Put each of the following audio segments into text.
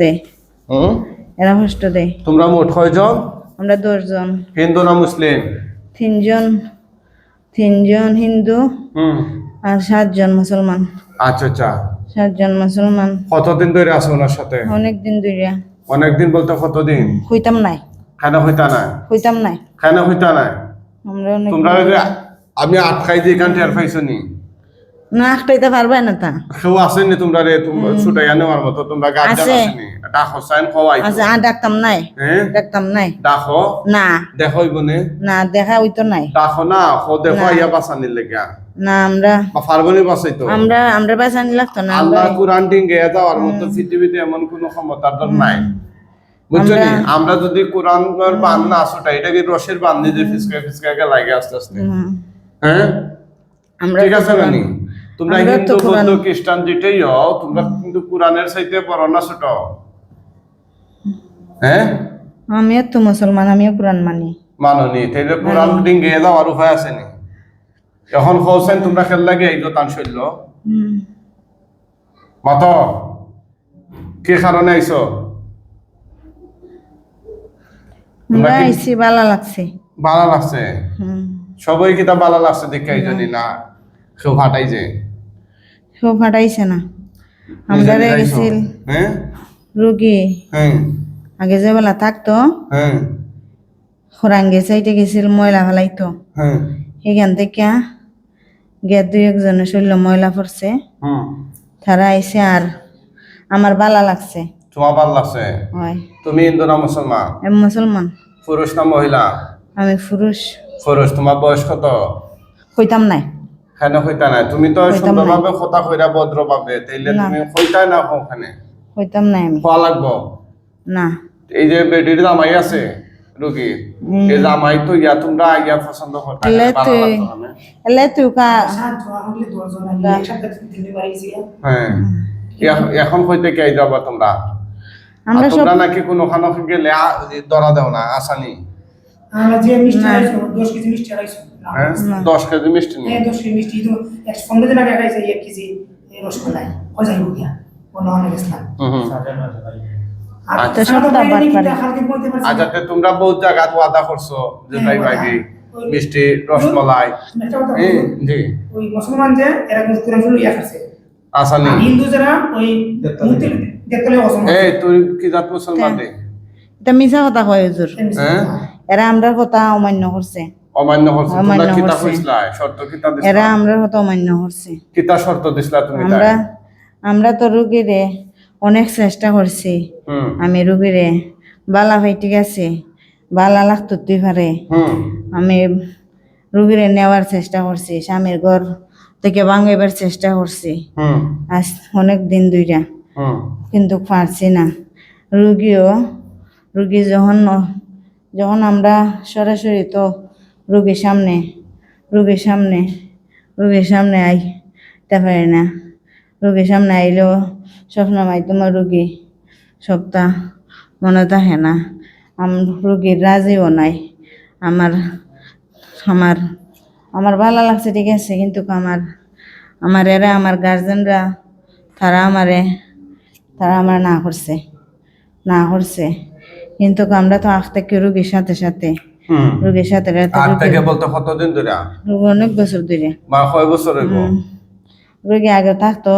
দেয় হুম? এরা কষ্ট দেয় তোমরা মোট কয়জন? আমরা দশজন। হিন্দু না মুসলিম? তিনজন। তিনজন হিন্দু হুম। আর সাতজন মুসলমান। আচ্ছা আচ্ছা। সাতজন মুসলমান। কতদিন ধরে আছো ওনার সাথে? অনেক দিন ধরিয়া অনেকদিন বলতে কতদিন? হইতাম নাই। খানা হইতা না হইতাম নাই। খানা হইতা না আমরা অনেক তোমরা আমি আটকাই দিয়ে গান টের পাইছো নি। না পারবে না তা। কেউ আসেনি তোমরা রে তোমরা ছুটাইয়া নেওয়ার মতো তোমরা। আসেনি ডাক হোসাইন খাওয়াই আচ্ছা আর ডাকতাম নাই। ডাকতাম নাই। ডাকো না। দেখো বনে না দেখা হইতো নাই। ডাকো না খো দেখো না। আইয়া বাঁচানির লেগা। না আমরা বা ফারবনি বাঁচাইতো আমরা আমরা বাঁচানি লাগতো না আল্লাহ কুরআন ডিঙ্গে যাওয়ার মতো পৃথিবীতে এমন কোন ক্ষমতার দর নাই। বুঝছ নি? আমরা- যদি কোরআন বান না আসোটা এটা কি রসের বান নিজে ফিসকা ফিসকাকে লাগে আস্তে আস্তে? হ্যাঁ আমরা ঠিক তো আছে নানি? তোমরা হিন্দু বৌদ্ধ খ্রিস্টান যেটাই হও তোমরা কিন্তু কোরআনের চাইতে বড় না ছোট। হ্যাঁ আমিও তো মুসলমান আমিও কোরআন মানি। মাননি তাইলে কোরআন ডিঙ্গে যাওয়ার উপায় আছে নি? এখন কৌছেন তোমরা খেল লাগে এই তান শৈল্য মাত কি কারণে আইছো? আমরা আইসি ভালো লাগছে। ভালো লাগছে? হুম, সবাই কিতা ভালো লাগছে দেখে এই জন্যই না কেউ ফাটাই যে। ফাটাইছে না। আমরা গেছিল। হ্যাঁ? রুগী। হ্যাঁ। আগে যে বেলা থাকতো হ্যাঁ। খোরাঙ্গে সাইডে গেছিল ময়লা ফেলাইতো। এখান থেকে গিয়ে দুই একজনের শরীর ময়লা পড়ছে। তারা আইসে আর আমার ভালো লাগছে। তোমার ভালো লাগছে? হয়। তুমি হিন্দু না মুসলমান? আমি মুসলমান। পুরুষ না মহিলা? আমি পুরুষ। পুরুষ তোমার বয়স কত? কইতাম নাই। খানে কইতা নাই। তুমি তো সুন্দরভাবে কথা কইরা ভদ্র পাবে তাইলে তুমি কইতাই না ওখানে কইতাম নাই আমি। লাগবো? না। এই যে বেটির জামাই আছে রুগী এই জামাই তো ইয়া তোমরা ইয়া পছন্দ করতে এলে তুই এলে তুই কা হ্যাঁ। এখন কইতে কে যাবা তোমরা? আমরা তোমরা নাকি কোনো খানো গেলে ধরা দেও না আসানি আমরা যে মিষ্টি আইছো দশ কেজি মিষ্টি আইছো। দশ কেজি মিষ্টি নিয়ে হ্যাঁ দশ কেজি মিষ্টি। তো পনেরো দিন আগে খাইছে এক কেজি কজাই গিয়া? আচ্ছা, আচ্ছা না। তে তোমরা বহুত জায়গা ওয়াদা করছ যে হ্যাঁ, ভাই মিষ্টি রসমলাই। হ্যাঁ জি। ওই মুসলমান যে এরা কিন্তু কোরআন শুনলে খাচ্ছে আসানি হিন্দু যারা ওই মূর্তি দেখতে অসম্ভব এই তুই কি জাত মুসলমান দে এটা মিছা কথা কয় হুজুর। হ্যাঁ? এরা আমরা কথা অমান্য করছে। অমান্য করছ তোমরা কিতা। কইছলা শর্ত কিতা এরা দিছলা আমরার কথা অমান্য করছে কিতা শর্ত দিছলা তুমি আমরা আমরা তো রুগীরে অনেক চেষ্টা করছি। আমি রুগীরে বালা ভাই ঠিক আছে বালা লাগতো তুই পারে আমি রুগীরে নেওয়ার চেষ্টা করছি স্বামীর ঘর থেকে ভাঙাইবার চেষ্টা করছি। আজ অনেক দিন দুইটা কিন্তু পারছি না। রুগীও রুগী যখন যখন আমরা সরাসরি তো রুগীর সামনে রুগীর সামনে রুগীর সামনে আই পারি না। রুগীর সামনে আইলেও স্বপ্ন মাধ্যমে রুগী সপ্তাহ মনে থাকে না। আম রুগীর রাজিও নাই। আমার আমার আমার ভালো লাগছে ঠিক আছে, কিন্তু আমার আমার এরা, আমার গার্জেনরা, তারা আমারে, তারা আমার না করছে না করছে। কিন্তু আমরা তো আখ থেকে রুগীর সাথে সাথে। রুগীর সাথে আর থেকে বলতে কতদিন ধরে? রুগী অনেক বছর ধরে। বা কয় বছর রুগী আগে থাকতো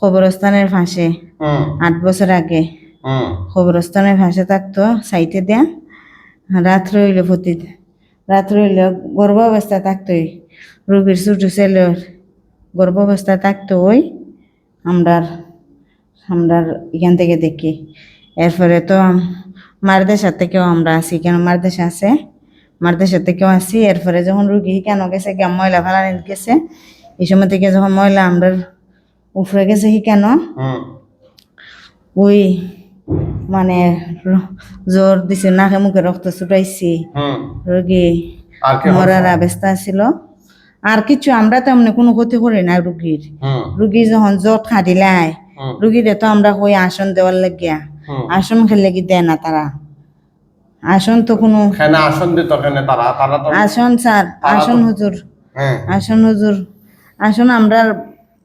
খবরস্থানের ফাঁসে। আট বছর আগে। খবরস্থানের ফাঁসে থাকতো সাইটে দেয়া। রাত রইলে প্রতি রাত রইলে গর্ভাবস্থা থাকতোই। রুগীর ছোটো ছেলের গর্ভাবস্থা থাকতো ওই। আমরার আমরার এখান থেকে দেখি। এরপরে তো মারদেশার থেকেও আমরা আছি। কেন মারদেশ আছে? মারদেশার থেকেও আসি এরপরে যখন রুগী কেন গেছে? ময়লা ফেলানি গেছে? এই সময় থেকে যখন ময়লা আমরার উফরে গেছে কি কেন? ওই মানে র- জ্বর দিছে নাকে মুখে রক্ত ছুটাইছি রোগী মরার অবস্থা ছিল আর কিছু আমরা তেমনি কোনো ক্ষতি করি না রুগীর রুগী যখন জ্বর খাটিলাই হুম রুগীরে তো আমরা কই আসন দেওয়ার লাগিয়া। আসন খেলে কি দেয় না তারা? আসন তো কোনো কেন আসন দিত কেন? তারা তারা তো আসন স্যার আসন হুজুর। হ্যাঁ। আসন হুজুর। আসন আমরা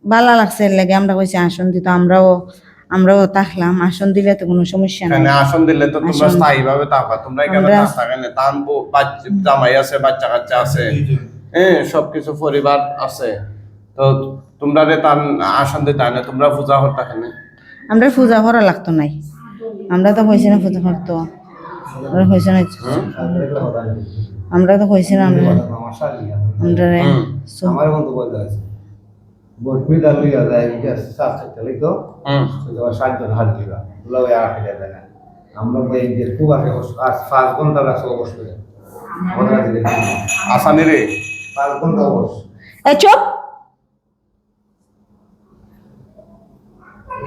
ভালো লাগছে এর লাগে। আমরা কইছি আসন দিত আমরাও আমরাও থাকলাম আসন দিলে তো কোনো সমস্যা নাই। এখানে আসন দিলে তো তোমরা আসন- স্থায়ী ভাবে থাকবা তোমরা এখানে না থাকেন তান বউ, বাচ্চা জামাই আছে বাচ্চা কাচ্চা আছে। হ্যাঁ সবকিছু পরিবার আছে। তো তোমরা রে তান আসন দিতে হয় না তোমরা পূজা করতে এখানে আমরা পূজা করা লাগতো নাই। আমরা তো হয়েছে না পূজা করতো আমরা না আমরা তো হয়েছে না আমরা আমরা রে- হুম। সো- আমার মতো বলতে আছে। বসবিদা লইয়া যায় সাত থাকতে লিখো সাতজন হাত দিবা। লও আর ফিরে দেয় না আমরা বই যে খুব আগে আজ পাঁচ ঘণ্টা রাখছো অবশ্য আসানি রে। পাঁচ ঘণ্টা অবশ্য। চুপ!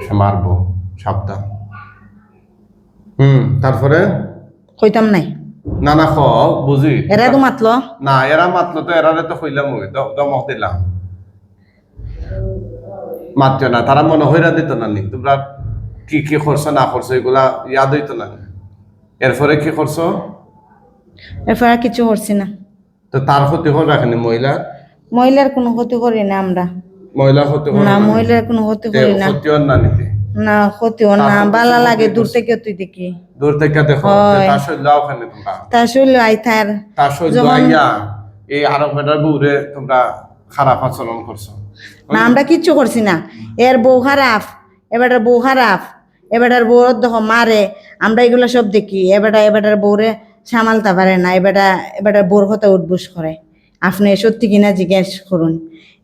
সে মারবো সাবধান। হুম তারপরে? কইতাম নাই। না না খ বুঝি এরা তো মাতলো। না এরা মাত্র তো এরা তো কইলাম ওই দমক দিলাম। মাত্র না তারা মনে হইরা দিত না নি। তোমরা কি কি করছ না করছ এগুলা ইয়াদ হইতো না এরপরে কি করছ এরপর কিছু করছি না। তো তার ক্ষতি হল রাখেনি মহিলা? মহিলার কোনো ক্ষতি করি না আমরা। মহিলা ক্ষতি না মহিলার কোনো ক্ষতি করি না। ক্ষতি হল না নিতে। না ক্ষতিও না বালা লাগে দূর থেকে তুই দেখি। দূর থেকে দেখো শৈল ওখানে তোমরা। আইয়া এই বউরে তোমরা খারাপ আচরণ করছ। না আমরা কিচ্ছু করছি না। এর বউ খারাপ এবারটার বউ খারাপ এবারটার বউ দেখো মারে আমরা এগুলো সব দেখি। এবারটা এবারটার বউরে সামালতে পারে না এবারটা এবারটার বউর কথা উঠবুস করে। আপনি সত্যি কিনা জিজ্ঞেস করুন।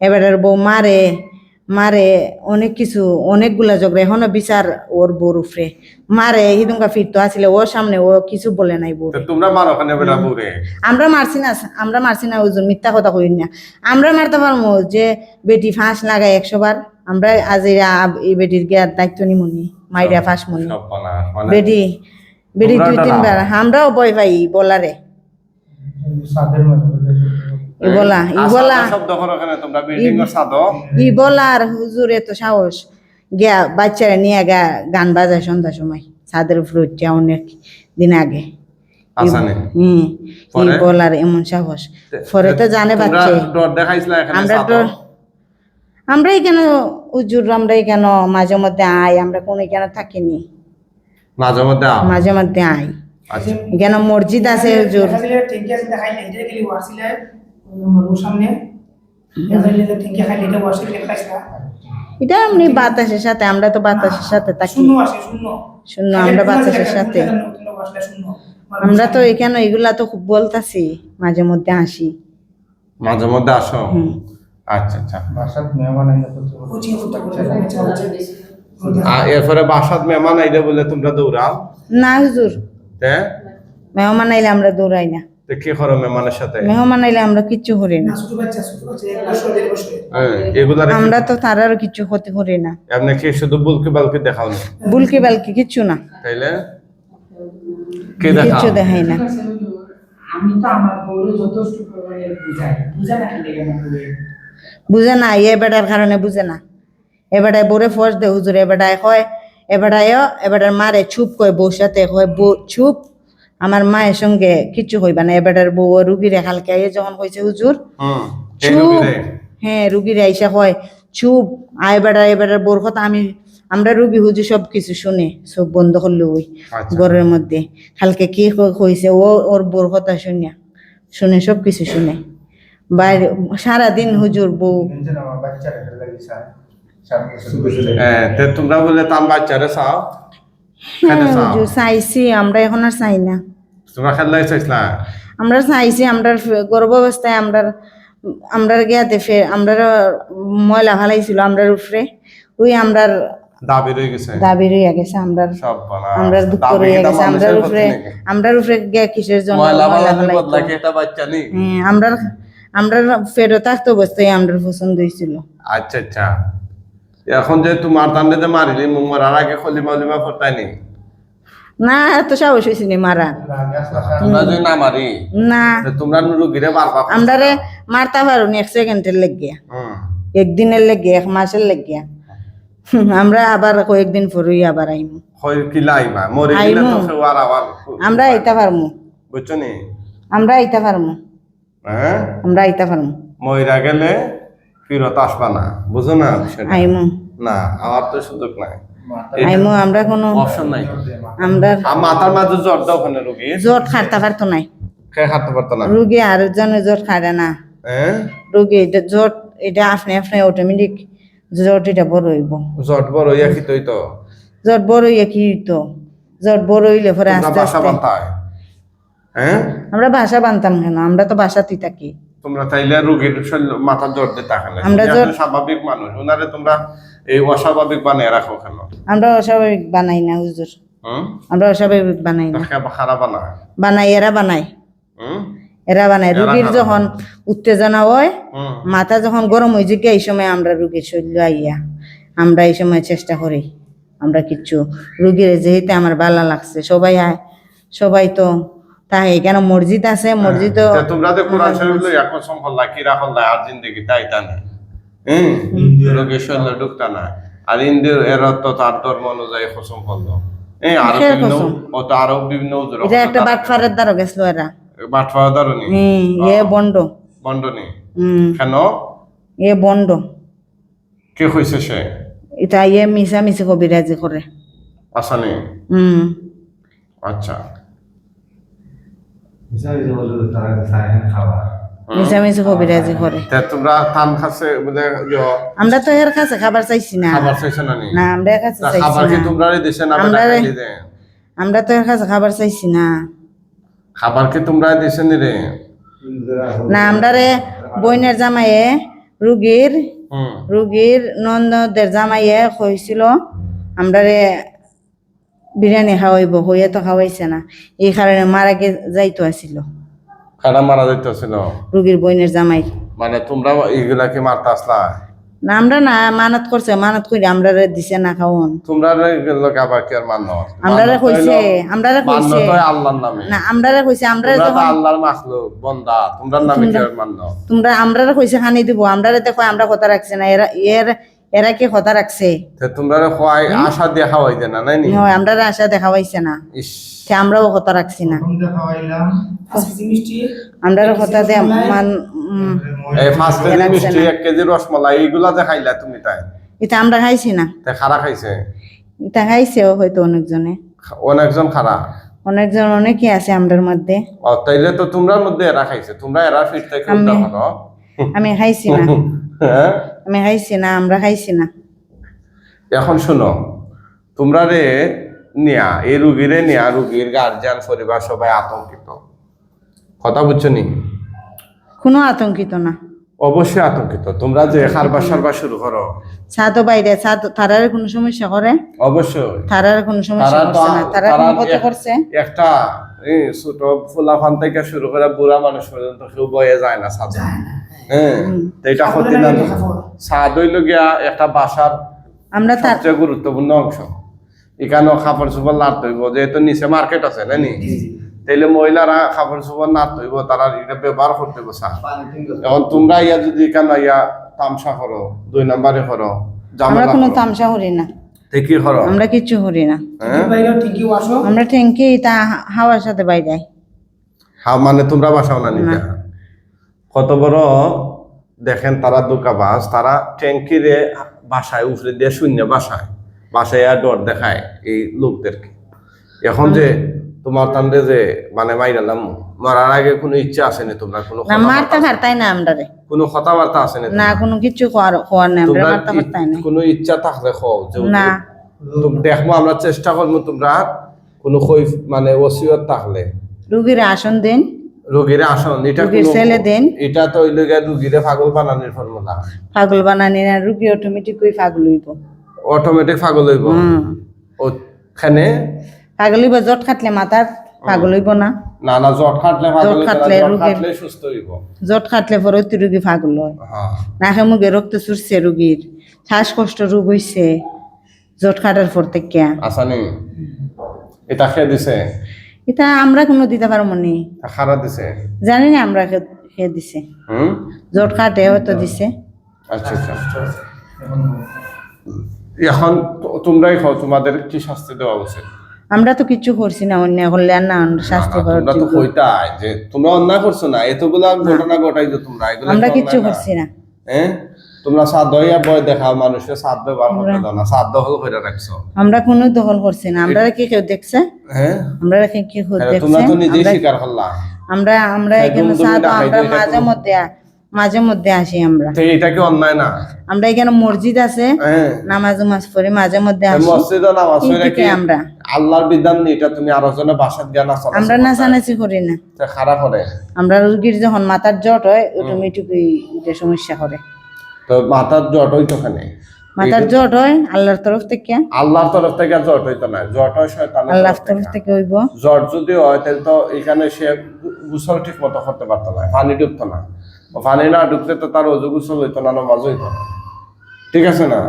এবারটার বউ মারে মারে অনেক কিছু অনেকগুলা ঝগড়া। এখনও বিচার ওর বউর উপরে। মারে হিদুমকা ফিরতো আসলে ওর সামনে ও কিছু বলে নাই বউ তোমরা মারো ওখানে বেটা বউরে আমরা মারছি না আমরা মারছি না ওজন মিথ্যা কথা কই না। আমরা মারতে পারব যে বেটি ফাঁস লাগায় একশো বার। আমরা আজ এই বেটির গিয়ে দায়িত্ব নিমুনি মাইরা ফাঁস মনি মানে বেটি বেটি দুই তিনবার আমরাও ভয় পাই বলারে। ই বলা ই আসাদ বলা শব্দ করো ওখানে তোমরা বিল্ডিং এর ছাদ ই বলার হুজুর এত সাহস। গিয়া বাচ্চারা নিয়ে গা গান বাজায় সন্ধ্যার সময়। ছাদের উপরে উঠছে অনেক দিন আগে। আসানে হম ই পরে? বলার এমন সাহস। পরে তো জানে বাচ্চা। ডর দেখাইছিলা এখানে আমরা তো আমরা এখানে উজুর আমরা এখানে মাঝে মধ্যে আই? আমরা কোনো এখানে থাকিনি। মাঝে মধ্যে মাঝে মধ্যে আই। আচ্ছা। এখানে মসজিদ আছে হুজুর? এটা গেলি ওয়ারছিলে ওর সামনে দেখা খাইলে এটা ওয়ারছিলে খাইছ না। এটা এমনি বাতাসের সাথে আমরা তো বাতাসের সাথে থাকি। শূন্য আসে শূন্য। শূন্য আমরা বাতাসের সাথে। আমরা তো এখানে এগুলা তো খুব বলতাছি মাঝে মধ্যে আসি। মাঝে মধ্যে আসো? আচ্ছা আচ্ছা। বাসাত মেহমান এরপরে বাসাত মেহমান আইলে বলে তোমরা দৌড়াও। না হুজুর। তে? মেহমান আইলে আমরা দৌড়াই না। তো কি করো মেহমানের সাথে? মেহমান আইলে আমরা কিচ্ছু করি না। হ্যাঁ, আমরা তো তারারও কিছু ক্ষতি করি না। এমনি কি শুধু বুলকি বালকি দেখাও না? বুলকি বালকি কিচ্ছু না। তাইলে? কে কিচ্ছু দেখাই না। আমি তো আমার বউরে যথেষ্ট পরিমাণে বুঝাই। বুঝা না। বুঝে না এ বেটার কারণে বুঝে না। এ বেটায় বোরে ফোর্স দে হুজুর এ বেটায় কয় এ বেটায় এ মারে চুপ কয় বউর সাথে কয় বউ চুপ আমার মায়ের সঙ্গে কিছু হইবা না। এ বেটার বউ রুগীরে হালকা এ যখন কইছে হুজুর চুপ। হ্যাঁ রুগীরে আইসা কয় চুপ আয় বেটা এ বোর কথা আমি আমরা রুগী হুজুর সব কিছু শুনে সব বন্ধ করল ওই আচ্ছা। ঘরের মধ্যে। কালকে কি কইছে ও ওর বোর কথা শুনিয়া শুনে সব কিছু শুনে। বাইরে সারাদিন হুজুর বউ হ্যাঁ, তে তোমরা বলে তার বাচ্চারে চাও। চাইছি আমরা এখন আর চাই না। তোমরা খেললাই চাইছিলা? আমরা চাইছি আমরা গর্ভ অবস্থায় আমরা আমরা গিয়াতে আমরা ময়লা ফালাইছিল আমরার উপরে। ওই আমরার দাবি রয়ে গেছে। দাবি গেছে আমরার সব আমরার দুঃখ গেছে আমরার উপরে? আমরার উপরে গিয়া কিসের জন্য ময়লা? বদলা কি একটা বাচ্চা নেই? হ্যাঁ, আমরার আমরার ফেরত থাকতে অবস্থায় আমরার পছন্দ হয়েছিল। আচ্ছা আচ্ছা। এখন যে তোমার তান্ডে যে মারিলি মুখ মারার আগে খলিমা উলিমা ফোরতাই নি না এত সাহস হয়েছে নি মারা তোমরা যদি না মারি না। তোমরা রুগীরে বারবার আমরা মারতে পারো নি এক সেকেন্ডের লেগিয়া। একদিনের লেগে এক মাসের লেগিয়া। আমরা আবার কয়েকদিন পরই আবার আইমু। কি লাইবা মরে গেলে তো আইমু। কেউ আবার আমরা আইতে পারমু। বুঝছ নি? আমরা আইতে পারমু। হ্যাঁ? আমরা আইতে পারমু। মইরা গেলে ফিরত আসবা না বুঝো না আইমু। না আমার তো সুযোগ নাই। আইমো আমরা কোনো অপশন নাই। আমরা মাথার মাঝে জ্বর দাও ওখানে রোগী। জোট খাটতে পারতো নাই। খেয়ে হাঁটতে পারতো না? রুগী আর জনে জোট খাটে না। হ্যাঁ রুগী এটা জোট এটা আপনি আপনি অটোমেটিক জোট এটা বড় হইব। জ্বর বড় ইয়া খিতই তো জট বড় হইয়া কি হইতো? জট বড় হইলে পরে আস্তে বাসা আস্তে হ্যাঁ? আমরা বাসা বানতাম কেন? আমরা তো বাসাতেই থাকি। তোমরা রোগীর শরীর জ্বর জ্বর- একজন স্বাভাবিক মানুষ। ওনারে তোমরা এই অস্বাভাবিক বানিয়ে রাখো কেন? আমরা অস্বাভাবিক বানাই না হুজুর। আমরা অস্বাভাবিক বানাই না। খারাপ বানা বানাই এরা বানাই এরা এরা রুগীর যখন উত্তেজনা হয় মাথা যখন গরম হয়ে যায় এই সময় আমরা রুগীর শরীর আইয়া আমরা এই সময় চেষ্টা করি। আমরা কিচ্ছু রুগীর যেহেতু আমার ভালো লাগছে সবাই আয় সবাই তো তাই এখানে মসজিদ আছে মসজিদ তোমরা যে কোরআন শরীফ লইয়া কসম হল্লা কিরা হল্লা আর জিন্দগি তাই তা হুম? রোগীর শরীরে ঢুকতা না। আর ইন্দ্রিয় এর তো তার ধর্ম অনুযায়ী এই আরও ও তো আরও বিভিন্ন উজুর এটা একটা বাটফারের দ্বারা গেছিল এরা। বাটফা ধরনি হম এ বন্ড। বন্ডনি? হম। কেন? এ বন্ড। কে হইছে সে? এটা ইয়ে মিশা মিশি কবিরাজি করে। আসানি? হম। আচ্ছা। হিসাবে যে বলল তারা চায় না খাবার মিশা মিশি কবিরাজি করে তোমরা থান খাসে মানে আমরা তো এর কাছে খাবার চাইছি না। খাবার চাইছো না না? আমরা এর কাছে চাইছি খাবার কি তোমরা দিছে না আমরা- বেটা খাইলি দেন আমরা তো এর কাছে খাবার চাইছি না। খাবার কি তোমরা দিছে নি রে। না আমরা রে বইনের জামাইয়ে রুগীর রুগীর নন্দদের জামাইয়ে কইছিল আমরা রে বিরিয়ানি খাওয়াইব হইয়া তো খাওয়াইছে না। এই কারণে মারা গে যাইতো আসিল। খানা মারা যাইতেছিল রুগীর বইনের জামাই। মানে তোমরা এগুলা কি মারতে আসলা? না আমরা না মানত করছে মানত করি আমরা দিছে না খাওন তোমরা এগুলো আবার কি আর মান্য আমরা কইছে আমরা কইছে। আল্লাহর নামে। না আমরা কইছে আমরা তো যখন আল্লাহর মাখলুক বন্দা তোমরা নামে কি আর মান্য তোমরা আমরা কইছে খানি দিব আমরা দেখো আমরা কথা রাখছে না। এরা এর এরা কি কথা রাখছে। তে তোমরা খোয়াই আশা দিয়ে খাওয়াই না নাই নি? হয়, আমরা আশা দেখা পাইছে না। ইস। সে আমরাও কথা রাখছি না। দেখা আমরা কথা দে মান এই কেজি মিষ্টি না। এক কেজি রসমালাই এইগুলা যে খাইলা তুমি তাই? এটা আমরা খাইছি না। তে খারা খাইছে? এটা খাইছেও হয়তো অনেকজনে। অনেকজন খারা অনেকজন অনেকে আছে আমরার মধ্যে। ও তাইলে তো তোমরার মধ্যে এরা খাইছে তোমরা এরা ফিট থেকে আমি- উল্টা আমি খাইছি না। হ্যাঁ? আমি খাইছি না আমরা খাইছি না। এখন শুনো তোমরা রে নিয়া এই রুগীরে নিয়া রুগীর গার্জিয়ান পরিবার সবাই আতঙ্কিত। কথা বুঝছ নি? কোনো আতঙ্কিত না। অবশ্যই আতঙ্কিত। তোমরা যে খারবার সারবার শুরু করো। ছাদও বাইরে ছাদ তারার কোনো সমস্যা করে? অবশ্যই। তারার কোনো সমস্যা করছে না তারা কোনো করছে? একটা ছোট ফুলাফান থেকে শুরু করে বুড়া মানুষ পর্যন্ত কেউ বয়ে যায় না ছাদ হ্যাঁ এটা ক্ষতি না ছাদ হইল গিয়া একটা বাসার আমরা তার সবচেয়ে গুরুত্বপূর্ণ অংশ। এখানেও কাপড় চোপড় নাড়তে হইব যেহেতু নিচে মার্কেট আছে না নি? তাইলে মহিলারা কাপড় চোপড় নাড়তে হইব তারা এটা ব্যবহার করতে কিন্তু এখন তোমরা ইয়া যদি কেন ইয়া তামসা করো দুই নাম্বারে করো আমরা কোনো করো তামসা করি না। তে কি করো? আমরা কিচ্ছু করি না। হ্যাঁ? আমরা ঠেঙ্কি তা হাওয়ার সাথে বাইরে হা মানে তোমরা বাসাও না নিতে কত বড় দেখেন তারা দোকাবাজ তারা ট্যাঙ্কিরে বাসায় উফরে দিয়ে শূন্য বাসায়। বাসায় আর ডর দেখায় এই লোকদেরকে। এখন যে তোমার তান্ডে যে মানে মাইরালাম মরার আগে কোনো ইচ্ছা আসেনি তোমরা? কোনো না মারতে আছে? পারতাই না আমরা রে। কোনো কথাবার্তা আসেনি না কোনো কিছু কর- করার নেই আমরা মারতে পারতাই না। কোনো ইচ্ছা থাকলে খো যে না। তোম- দেখব আমরা চেষ্টা করব তোমরা। কোনো কই মানে ওসিয়ত থাকলে। রুগীর আসন দিন। রোগীরে আসন এটা কোনো- ছেলে দেন। এটা তো ওই লোকের রুগীরে পাগল বানানোর ফর্মুলা। পাগল বানানি না রুগী অটোমেটিক ওই পাগল হইব। অটোমেটিক পাগল হইব। ওখানে পাগল হইব জট খাটলে মাথার পাগল হইব না। না না জট খাটলে পাগল জট খাটলে খাটলে সুস্থ হইব। জট খাটলে পরে রুগী পাগল হয়। হ্যাঁ। নাকে মুখে রক্ত চুরছে রুগীর। শ্বাসকষ্ট রোগ হইছে জট খাটার পর থেকে আসানি এটা খেয়ে দিছে? এটা আমরা কোনো দিতে পারব নি। খারা দিছে? জানি না আমরা খেয়ে দিছে। জট খাটে হয়তো দিছে। আচ্ছা আচ্ছা। এখন তোমরাই খাও তোমাদের কি শাস্তি দেওয়া উচিত? আমরা তো কিছু করছি না অন্যায় করলে আর না শাস্তি করার তোমরা তো। কইতাই যে তোমরা অন্যায় করছ না এতগুলা ঘটনা ঘটাই যে তোমরা এগুলা আমরা কি কিচ্ছু করছি না। হ্যাঁ? তোমরা সাধ্য হইয়া বই দেখাও মানুষের সাধ্য ব্যবহার করতে দাও না সাধ্য হল করে রাখছো। আমরা কোনো দখল করছি না আমরা কি কেউ দেখছে? হ্যাঁ? আমরা কি কি কেউ দেখছে? তোমরা তো নিজেই আমরা- স্বীকার করলা আমরা আমরা এখানে দুমদুমি সাধু ডাকাইতে আমরা মাঝে মধ্যে মাঝে মধ্যে আসি আমরা। তো এটা কি অন্যায় না? আমরা এখানে মসজিদ আছে হ্যাঁ। নামাজ মাস পড়ে মাঝে মধ্যে আসি। মসজিদ নামাজ পড়ে কি আমরা। আল্লাহর বিধান নেই এটা তুমি আরও জনে বাসাত জ্ঞান আসো আমরা নাচানাচি করি না। খারাপ করে আমরা রুগীর যখন মাথার জট হয় অটোমেটিকই এটা সমস্যা করে। তো মাথার জট হইতো খানে মাথার জট হয় আল্লাহর তরফ থেকে। আল্লাহর তরফ থেকে জট হইতো না। জট হয় শয়তানের আল্লাহর তরফ থেকে। হইব। জ্বর যদি হয় তাহলে তো এখানে সে গোসল ঠিক মতো করতে পারতো না পানি ডুবতো না। পানি না ডুবতে তো তার অজু গোসল হইতো না নামাজ হইতো না। ঠিক আছে না?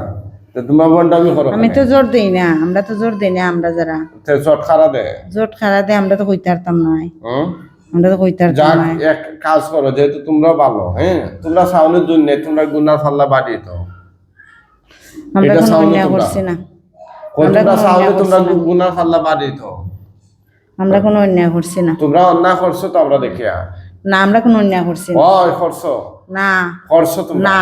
তোমার বন্ডামি করো আমি তো জোর দেই না আমরা তো জোর দেই না আমরা যারা। জট খারা দে। জোট খারা দেয় আমরা তো কইতে পারতাম না হুম? আমরা তো কইতে পারতাম যাক এক কাজ করো যেহেতু তোমরা ভালো হ্যাঁ? তোমরা সাউনের জন্য তোমরা গুনার ফাল্লা বাড়িয়ে তো আমরা কোনো করছি না। তোমরা সাউনে তোমরা গুনার ফাল্লা বাড়িয়ে তো আমরা কোনো অন্যায় করছি না। তোমরা অন্যায় করছ তো আমরা দেখিয়া। না আমরা কোনো অন্যায় করছি না। করছ? না। করছ তোমরা? না।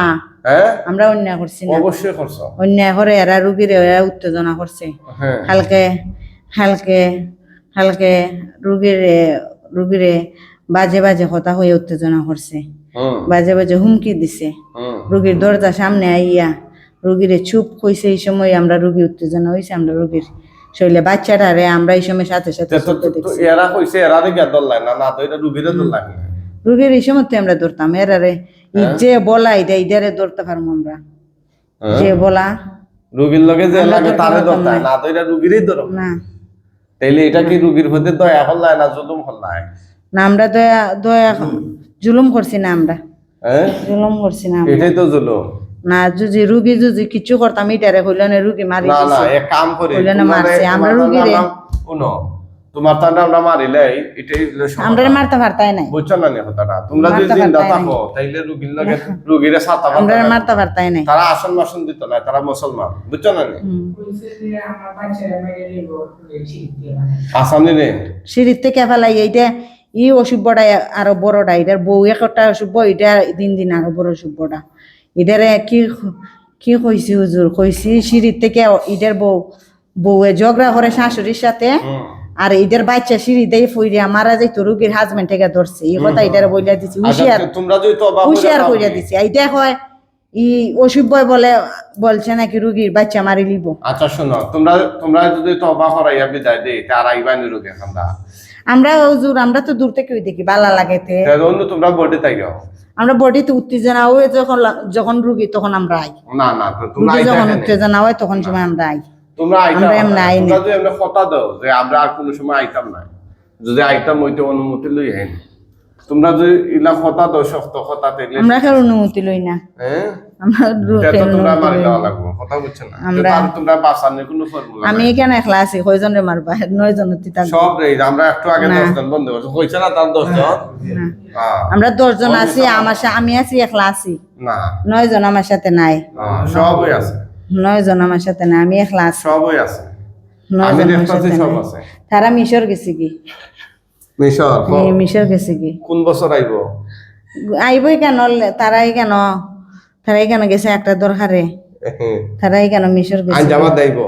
আমরা অন্যায় করছি না। অবশ্যই করছ। অন্যায় করে এরা রুগীরে এরা উত্তেজনা করছে। হ্যাঁ। হালকে হালকে হালকে রুগীরে রুগীরে বাজে বাজে কথা হয়ে উত্তেজনা করছে। বাজে বাজে হুমকি দিছে। রুগীর দরজা সামনে আইয়া রুগীরে চুপ কইছে এই সময় আমরা রুগী উত্তেজনা হয়েছে আমরা রুগীর শরীরে বাচ্চাটারে আমরা এই সময় সাথে সাথে এরা কইছে এরা দেখে দল্লাই না না তো এটা রুগীরে দল্লাই না। রুগীর এই সময় আমরা ধরতাম এরারে ই যে বলা এটা ইটারে ধরতে পারব আমরা। হ্যাঁ? যে বলা রুগীর লগে যে আমরা লাগে তারে দরকার না। না তো এটা রুগীরই দর না। তাইলে এটা কি রুগীর হতে দয়া হল্লায় না জুলুম হল্লায়? না আমরা দয়া দয়া জুলুম করছি না আমরা। হ্যাঁ? জুলুম করছি না এটাই তো জুলুম। না যদি রুগী যদি কিছু করতাম এটারে হইল না রুগী মারি না না এক কাম করি হইলে না মারছে, আমরা রুগীরে- তোমার তান্ডা আমরা মারিলে এটাই আমরা মারতে পারতাই নাই। বুঝছ না কথাটা? তোমরা যদি জিন্দা থাকো তাইলে রুগীর লগে রুগীরে আমরা মারতে পারতাই নাই। তারা আসন মাসন দিত না তারা মুসলমান বুঝছ না আসামি রে সিঁড়ির থেকে ফেলাই এইটা ই অসুভটা আরও বড়টা এটার বউ একটা অসুভ এটা দিন দিন আরও বড় অসুভটা এটারে কি কি কইছি হুজুর? কইছি সিঁড়ির থেকে ইটার বউ বউয়ে ঝগড়া করে শাশুড়ির সাথে। আর এদের বাচ্চা সিঁড়ি দিয়ে ফুইরিয়া মারা যাইতো রুগীর হাজবেন্ড থেকে ধরছে। এই কথা এটারে বইলা দিছি হুশিয়ার। হুশিয়ার কইরা দিছি। এইটা কয় ই বলে বলছে নাকি রুগীর বাচ্চা মারি লিব। আচ্ছা শোনো তোমরা তোমরা যদি তবা করাইয়া বিদায় দেই তার আইবানি রোগে আমরা। হুজুর আমরা তো দূর থেকে দেখি বালা লাগেতে অন্য তোমরা বডি আমরা বডিতে উত্তেজনা হয় যখন যখন রুগী তখন আমরা আই। না না তোমরা যখন উত্তেজনা হয় তখন সময় আমরা আই। তোমরা আইতা আমরা না। তোমরা যদি এমনি কথা দাও যে আমরা আর কোনো সময় আইতাম না যদি আইতাম হইতে অনুমতি লই হেন তোমরা যদি ইলা কথা দাও শক্ত কথা তাইলে আমরা কার অনুমতি লই না। হ্যাঁ আমরা রু- তে তো কারও তোমরা মারি দেওয়া না। কথা বুঝছ না? আমরা- আমরা তোমরা বাঁচানোর কোনো ফর্মুলা আমি এখানে একলা আছি কয়জন রে মারবা? নয় জন তিতা সব রে আমরা একটু আগে বন্ধ করছি। হয়েছে না তার দশজন। আমরা আছি আমার আমি আছি একলা আছি। না। নয় জন আমার সাথে নাই। সবই আছে। নয় জন আমার সাথে নাই আমি একলা আছি সবই আছে। নয় আমি জন আমার সাথে সব আছে। তারা মিশর গেছে কি? মিশর মিশর গেছে কি? কোন বছর আইব? আইবই কেন? তারাই কেন? তারাই কেন গেছে একটা দরকারে? তারাই কেন মিশর গেছে? জামা দেব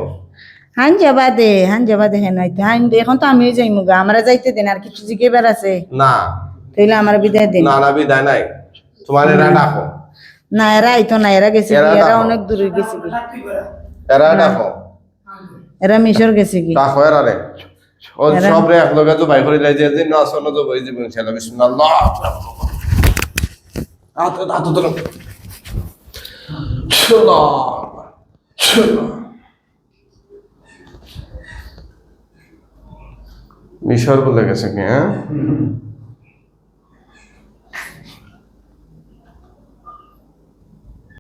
হান যাবা দে হান যাবা দে হেন হইতে হান এখন তো আমিও যাই মুগা আমরা যাইতে দিন আর কিছু আছে? না। তাইলে আমার বিদায় দিন। না না বিদায় নাই। তোমার ডাকো না এরা আইতো না এরা গেছে এরা। অনেক দূরে গেছে এরা ডাকো এরা মিশর গেছে কি? ডাকো এরা রে। সব রে এক লগে তো বাই করে লাই যে না শোনো তো বই জীবন ছেলে বিসমিল্লাহ। আত আত তো শোনো শোনো মিশর বলে গেছে কি হ্যাঁ?